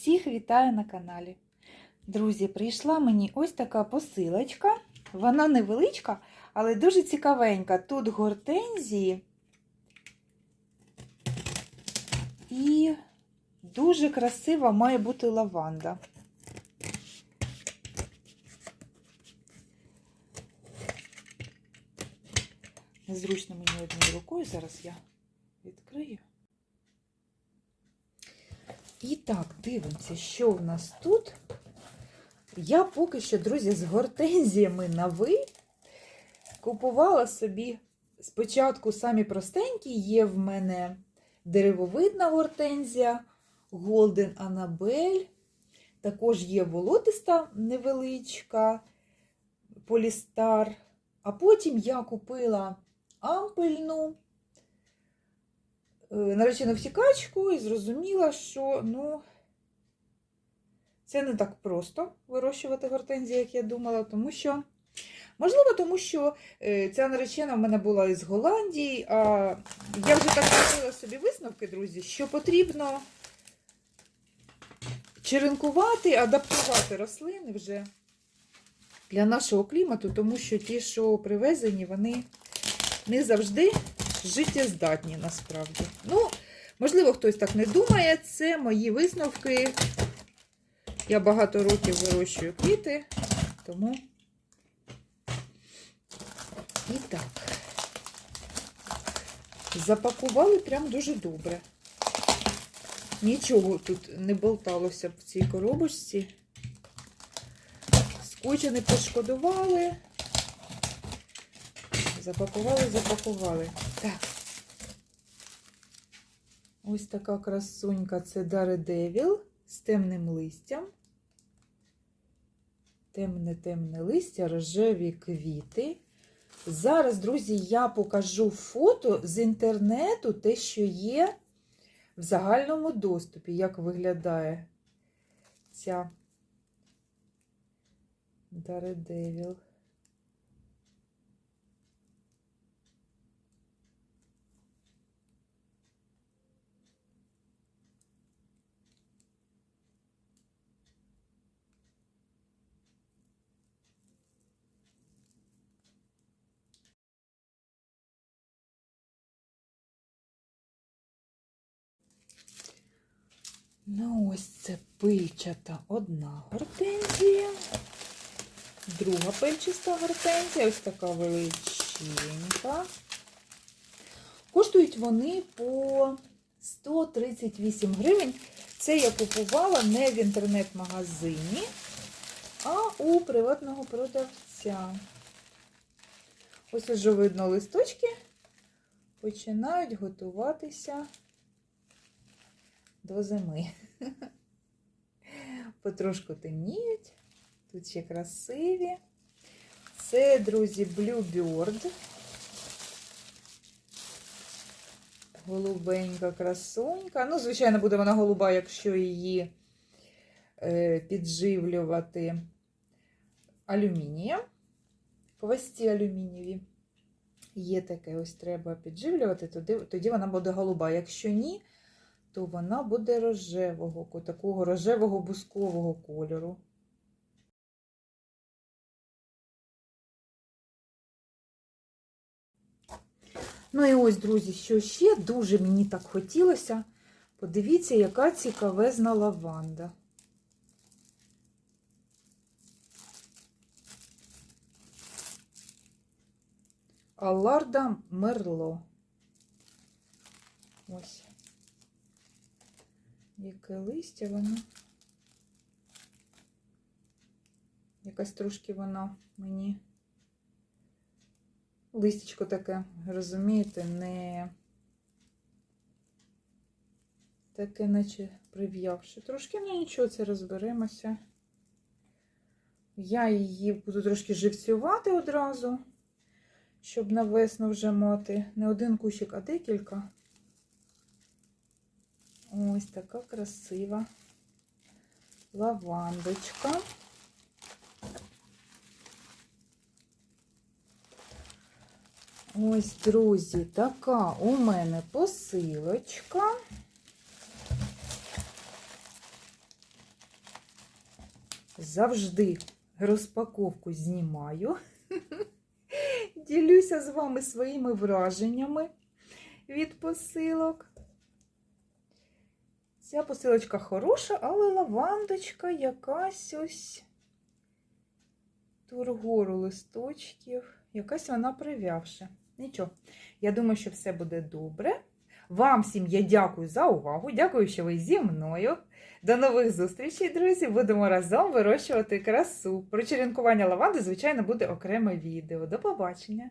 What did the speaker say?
Всіх вітаю на каналі. Друзі, прийшла мені ось така посилочка. Вона невеличка, але дуже цікавенька. Тут гортензії і дуже красива має бути лаванда. Незручно мені однією рукою, зараз я відкрию. І так, дивимося, що в нас тут. Я поки що, друзі, з гортензіями на ви купувала собі спочатку самі простенькі, є в мене деревовидна гортензія, Golden Annabelle, також є волотиста невеличка, полістар. А потім я купила ампельну наречену втікачку і зрозуміла, що ну, це не так просто вирощувати гортензії, як я думала, тому що, можливо, тому що е, ця наречена в мене була із Голландії, а я вже так зробила собі висновки, друзі, що потрібно черенкувати, адаптувати рослини вже для нашого клімату, тому що ті, що привезені, вони не завжди життєздатні насправді. Ну, можливо, хтось так не думає. Це мої висновки. Я багато років вирощую квіти, тому і так. Запакували прям дуже добре. Нічого тут не болталося в цій коробочці. Скотча не пошкодували. Запакували, запакували. Так. Ось така красунька це Daredevil з темним листям. Темне-темне листя, рожеві квіти. Зараз, друзі, я покажу фото з інтернету, те, що є в загальному доступі, як виглядає ця Daredevil. Ну, ось це пильчата одна гортензія. Друга пильчаста гортензія, ось така величенька. Коштують вони по 138 гривень. Це я купувала не в інтернет-магазині, а у приватного продавця. Ось уже видно листочки починають готуватися до зими. Потрошку темніють. Тут ще красиві. Це, друзі, Bluebird. Голубенька красунька. Ну, звичайно, буде вона голуба, якщо її е, підживлювати алюмінієм. Хвості алюмінієві. Є таке, ось треба підживлювати, тоді, тоді вона буде голуба. Якщо ні, то вона буде рожевого, такого рожевого бускового кольору. Ну і ось, друзі, що ще дуже мені так хотілося. Подивіться, яка цікавезна лаванда. Алларда Мерло. Ось. Яке листя воно. Якась трошки вона мені листячко таке, розумієте, не таке, наче прив'явши. Трошки, ну нічого, це розберемося. Я її буду трошки живцювати одразу, щоб на весну вже мати не один кущик, а декілька. Ось така красива лавандочка. Ось, друзі, така у мене посилочка. Завжди розпаковку знімаю. Ділюся з вами своїми враженнями від посилок. Ця посилочка хороша, але лавандочка якась ось тургору листочків. Якась вона прив'явша. Нічого. Я думаю, що все буде добре. Вам всім я дякую за увагу. Дякую, що ви зі мною. До нових зустрічей, друзі! Будемо разом вирощувати красу. Про черенкування лаванди, звичайно, буде окреме відео. До побачення!